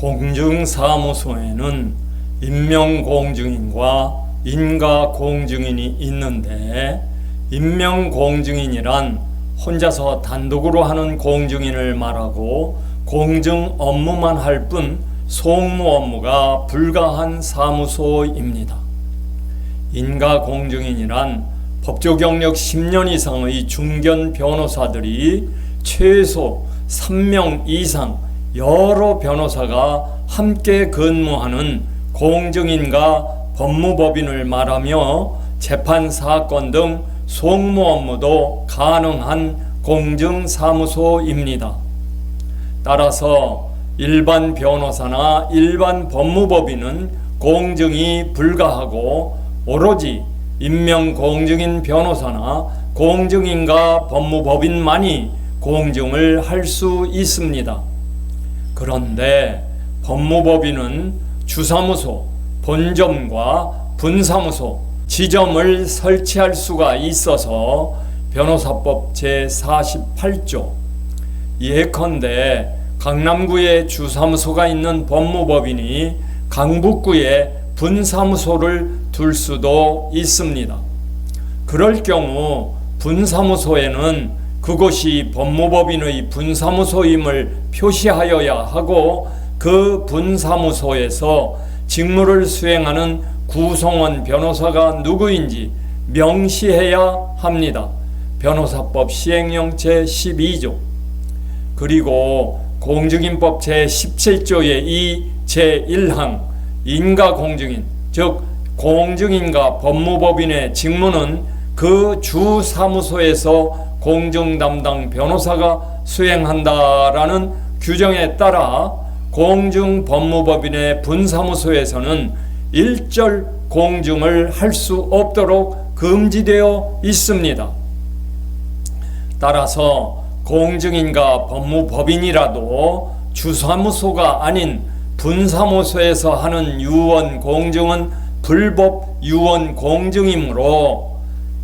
공증사무소에는 임명공증인과 인가공증인이 있는데 임명공증인이란 혼자서 단독으로 하는 공증인을 말하고 공증 업무만 할 뿐 송무 업무가 불가한 사무소입니다. 인가공증인이란 법조 경력 10년 이상의 중견 변호사들이 최소 3명 이상 여러 변호사가 함께 근무하는 공증인과 법무법인을 말하며 재판 사건 등 송무 업무도 가능한 공증사무소입니다. 따라서 일반 변호사나 일반 법무법인은 공증이 불가하고 오로지 임명 공증인 변호사나 공증인과 법무법인만이 공증을 할 수 있습니다. 그런데 법무법인은 주사무소, 본점과 분사무소, 지점을 설치할 수가 있어서 변호사법 제48조 예컨대 강남구에 주사무소가 있는 법무법인이 강북구에 분사무소를 둘 수도 있습니다. 그럴 경우 분사무소에는 그곳이 법무법인의 분사무소임을 표시하여야 하고 그 분사무소에서 직무를 수행하는 구성원 변호사가 누구인지 명시해야 합니다. 변호사법 시행령 제12조 그리고 공증인법 제17조의 이 제1항 인가공증인 즉 공증인과 법무법인의 직무는 그 주 사무소에서 공증 담당 변호사가 수행한다라는 규정에 따라 공증 법무법인의 분사무소에서는 일절 공증을 할 수 없도록 금지되어 있습니다. 따라서 공증인과 법무법인이라도 주사무소가 아닌 분사무소에서 하는 유언 공증은 불법 유언 공증이므로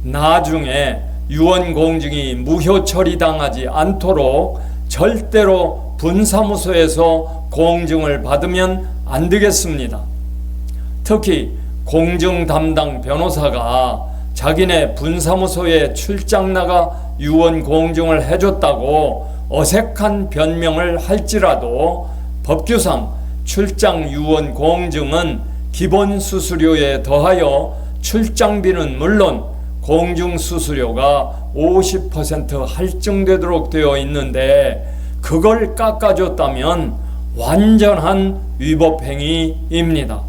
나중에 유언 공증이 무효 처리당하지 않도록 절대로 분사무소에서 공증을 받으면 안 되겠습니다. 특히 공증 담당 변호사가 자기네 분사무소에 출장 나가 유언 공증을 해줬다고 어색한 변명을 할지라도 법규상 출장 유언 공증은 기본 수수료에 더하여 출장비는 물론 공중 수수료가 50% 할증되도록 되어 있는데 그걸 깎아줬다면 완전한 위법 행위입니다.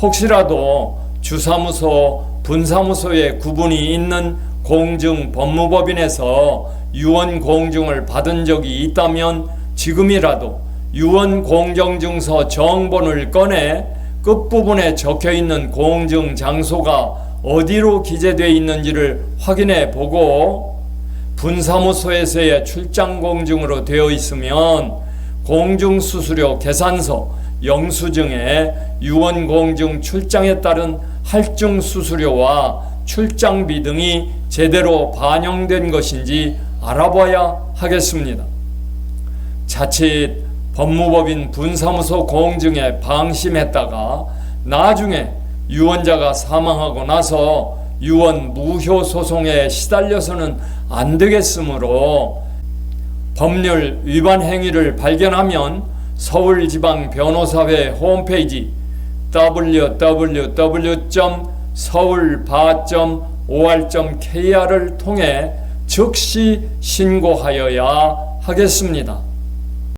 혹시라도 주사무소, 분사무소에 구분이 있는 공증 법무법인에서 유언 공증을 받은 적이 있다면 지금이라도 유언 공정증서 정본을 꺼내 끝부분에 적혀 있는 공증 장소가 어디로 기재되어 있는지를 확인해 보고 분사무소에서의 출장 공증으로 되어 있으면 공증 수수료 계산서 영수증에 유언 공증 출장에 따른 할증 수수료와 출장비 등이 제대로 반영된 것인지 알아봐야 하겠습니다. 자칫 법무법인 분사무소 공증에 방심했다가 나중에 유언자가 사망하고 나서 유언 무효 소송에 시달려서는 안 되겠으므로 법률 위반 행위를 발견하면 서울지방변호사회 홈페이지 www.서울바.or.kr을 통해 즉시 신고하여야 하겠습니다.